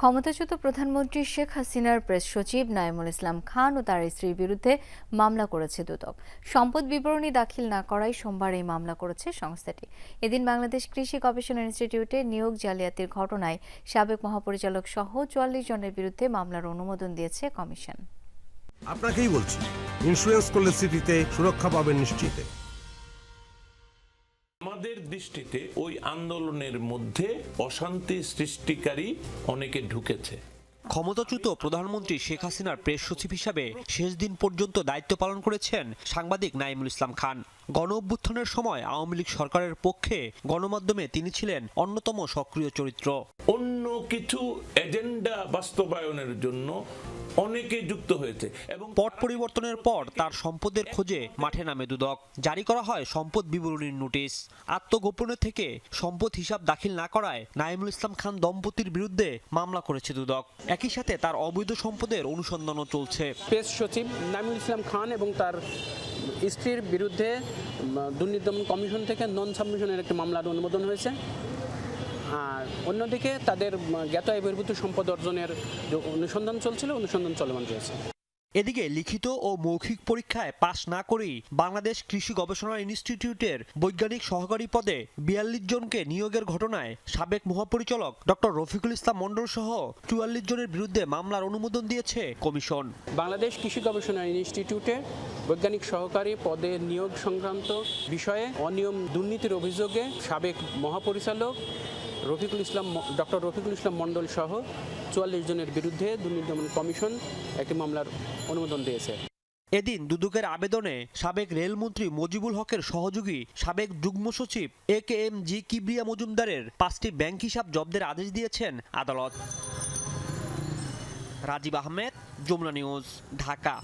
ক্ষমতাচ্যুত প্রধানমন্ত্রী শেখ হাসিনার প্রেস সচিব নাইমুল ইসলাম খান ও তার স্ত্রীর বিরুদ্ধে মামলা করেছে দুদক। সম্পদ বিবরণী দাখিল না করায় সোমবার এই মামলা করেছে সংস্থাটি। এদিন বাংলাদেশ কৃষি গবেষণা ইনস্টিটিউটে নিয়োগ জালিয়াতির ঘটনায় সাবেক মহাপরিচালক সহ চুয়াল্লিশ জনের বিরুদ্ধে মামলার অনুমোদন দিয়েছে কমিশন। আপনাকেই বলছি ইন্স্যুরেন্স করলে সিটিতে সুরক্ষা পাবেন নিশ্চিতে। আমাদের দৃষ্টিতে ওই আন্দোলনের মধ্যে অশান্তি সৃষ্টিকারী অনেকে ঢুকেছে। ক্ষমতাচ্যুত প্রধানমন্ত্রী শেখ হাসিনার প্রেস সচিব হিসাবে শেষ দিন পর্যন্ত দায়িত্ব পালন করেছেন সাংবাদিক নাইমুল ইসলাম খান। গণ অভ্যুত্থানের সময় আওয়ামী লীগ সরকারের পক্ষে গণমাধ্যমে তিনি ছিলেন অন্যতম সক্রিয় চরিত্র। অন্য কিছু এজেন্ডা বাস্তবায়নের জন্য অনেকে যুক্ত হয়েছে এবং পট পরিবর্তনের পর তার সম্পদের খোঁজে মাঠে নামে দুদক। জারি করা হয় সম্পদ বিবরণীর নোটিশ। আত্মগোপনে থেকে সম্পদ হিসাব দাখিল না করায় নাইমুল ইসলাম খান দম্পতির বিরুদ্ধে মামলা করেছে দুদক। একই সাথে তার অবৈধ সম্পদের অনুসন্ধানও চলছে। প্রেস সচিব নামিউল ইসলাম খান এবং তার স্ত্রীর বিরুদ্ধে দুর্নীতি দমন কমিশন থেকে নন সাবমিশনের একটি মামলার অনুমোদন হয়েছে। আর অন্যদিকে তাদের জ্ঞাত আয় বহির্ভূত সম্পদ অর্জনের অনুসন্ধান চলছিল অনুসন্ধান চলমান রয়েছে। এদিকে লিখিত ও মৌখিক পরীক্ষায় পাশ না করেই বাংলাদেশ কৃষি গবেষণা ইনস্টিটিউটের বৈজ্ঞানিক সহকারী পদে বিয়াল্লিশ জনকে নিয়োগের ঘটনায় সাবেক মহাপরিচালক ডক্টর রফিকুল ইসলাম মন্ডল সহ চুয়াল্লিশ জনের বিরুদ্ধে মামলার অনুমোদন দিয়েছে কমিশন। বাংলাদেশ কৃষি গবেষণা ইনস্টিটিউটে বৈজ্ঞানিক সহকারী পদে নিয়োগ সংক্রান্ত বিষয়ে অনিয়ম দুর্নীতির অভিযোগে সাবেক মহাপরিচালক রফিকুল ইসলাম ডক্টর রফিকুল ইসলাম মণ্ডল সহ চুয়াল্লিশ জনের বিরুদ্ধে দুর্নীতি দমন কমিশন একটি মামলার অনুমোদন দিয়েছে। এদিন দুদকের আবেদনে সাবেক রেলমন্ত্রী মজিবুল হকের সহযোগী সাবেক যুগ্ম সচিব এ কে এম জি কিবরিয়া মজুমদারের পাঁচটি ব্যাংক হিসাব জব্দের আদেশ দিয়েছেন আদালত। রাজীব আহমেদ, যমুনা নিউজ, ঢাকা।